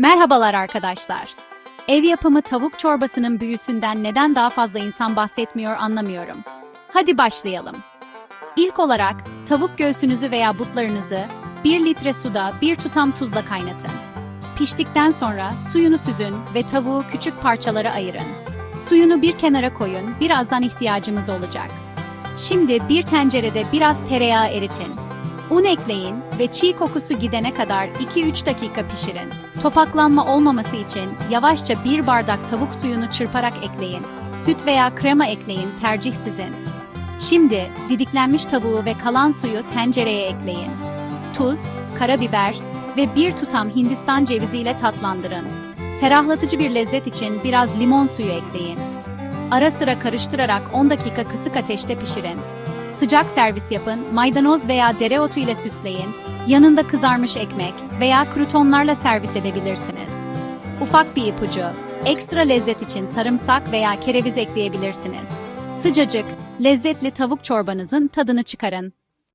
Merhabalar arkadaşlar. Ev yapımı tavuk çorbasının büyüsünden neden daha fazla insan bahsetmiyor anlamıyorum. Hadi başlayalım. İlk olarak tavuk göğsünüzü veya butlarınızı 1 litre suda bir tutam tuzla kaynatın. Piştikten sonra suyunu süzün ve tavuğu küçük parçalara ayırın. Suyunu bir kenara koyun, birazdan ihtiyacımız olacak. Şimdi bir tencerede biraz tereyağı eritin. Un ekleyin ve çiğ kokusu gidene kadar 2-3 dakika pişirin. Topaklanma olmaması için yavaşça bir bardak tavuk suyunu çırparak ekleyin. Süt veya krema ekleyin, tercih sizin. Şimdi didiklenmiş tavuğu ve kalan suyu tencereye ekleyin. Tuz, karabiber ve bir tutam Hindistan cevizi ile tatlandırın. Ferahlatıcı bir lezzet için biraz limon suyu ekleyin. Ara sıra karıştırarak 10 dakika kısık ateşte pişirin. Sıcak servis yapın, maydanoz veya dereotu ile süsleyin, yanında kızarmış ekmek veya krutonlarla servis edebilirsiniz. Ufak bir ipucu, ekstra lezzet için sarımsak veya kereviz ekleyebilirsiniz. Sıcacık, lezzetli tavuk çorbanızın tadını çıkarın.